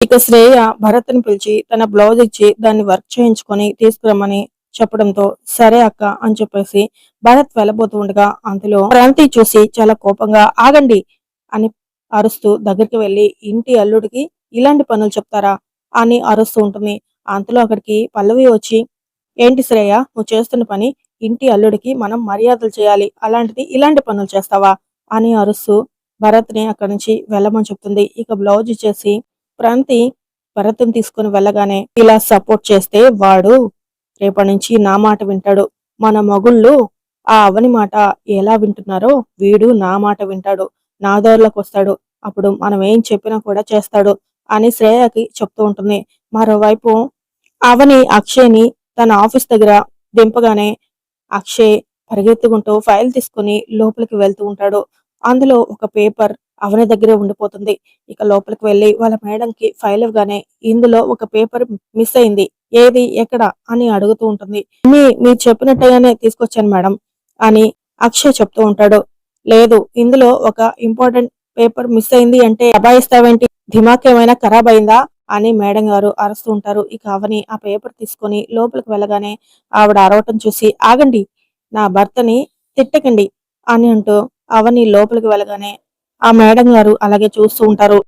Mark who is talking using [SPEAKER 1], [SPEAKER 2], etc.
[SPEAKER 1] ఇక శ్రేయ భరత్ని పిలిచి తన బ్లౌజ్ ఇచ్చి దాన్ని వర్క్ చేయించుకొని తీసుకురమ్మని చెప్పడంతో సరే అక్క అని చెప్పేసి భరత్ వెళ్ళబోతూ ఉండగా అందులో క్రాంతి చూసి చాలా కోపంగా ఆగండి అని అరుస్తూ దగ్గరికి వెళ్ళి ఇంటి అల్లుడికి ఇలాంటి పనులు చెప్తారా అని అరుస్తూ ఉంటుంది. అంతలో అక్కడికి పల్లవి వచ్చి ఏంటి శ్రేయ నువ్వు చేస్తున్న పని ఇంటి అల్లుడికి మనం మర్యాదలు చేయాలి అలాంటిది ఇలాంటి పనులు చేస్తావా అని అరుస్తూ భరత్ని అక్కడి నుంచి వెళ్ళమని చెప్తుంది. ఇక బ్లౌజ్ ఇచ్చేసి ప్రాంతి భరతం తీసుకుని వెళ్ళగానే ఇలా సపోర్ట్ చేస్తే వాడు రేపటి నుంచి నా మాట వింటాడు. మన మగుళ్ళు ఆ అవని మాట ఎలా వింటున్నారో వీడు నా మాట వింటాడు. నా దారిలోకి వస్తాడు. అప్పుడు మనం ఏం చెప్పినా కూడా చేస్తాడు అని శ్రేయకి చెప్తూ ఉంటుంది. మరోవైపు అవని అక్షయ్ని తన ఆఫీస్ దగ్గర దింపగానే అక్షయ్ పరిగెత్తుకుంటూ ఫైల్ తీసుకుని లోపలికి వెళ్తూ ఉంటాడు. అందులో ఒక పేపర్ అవని దగ్గరే ఉండిపోతుంది. ఇక లోపలికి వెళ్ళి వాళ్ళ మేడంకి ఫైల్ ఇవ్వగానే ఇందులో ఒక పేపర్ మిస్ అయింది. ఏది ఎక్కడ అని అడుగుతూ ఉంటుంది. మీ మీరు చెప్పినట్టుగానే తీసుకొచ్చాను మేడం అని అక్షయ్ చెప్తూ ఉంటాడు. లేదు ఇందులో ఒక ఇంపార్టెంట్ పేపర్ మిస్ అయింది అంటే అబాయిస్తావేంటి దిమాక్ ఏమైనా ఖరాబ్ అయిందా? అని మేడం గారు అరుస్తూ ఉంటారు. ఇక అవని ఆ పేపర్ తీసుకొని లోపలికి వెళ్ళగానే ఆవిడ అరవటం చూసి ఆగండి నా భర్తని తిట్టకండి అని అంటూ అవని లోపలికి వెళ్ళగానే ఆ మేడం గారు అలాగే చూస్తూ ఉంటారు.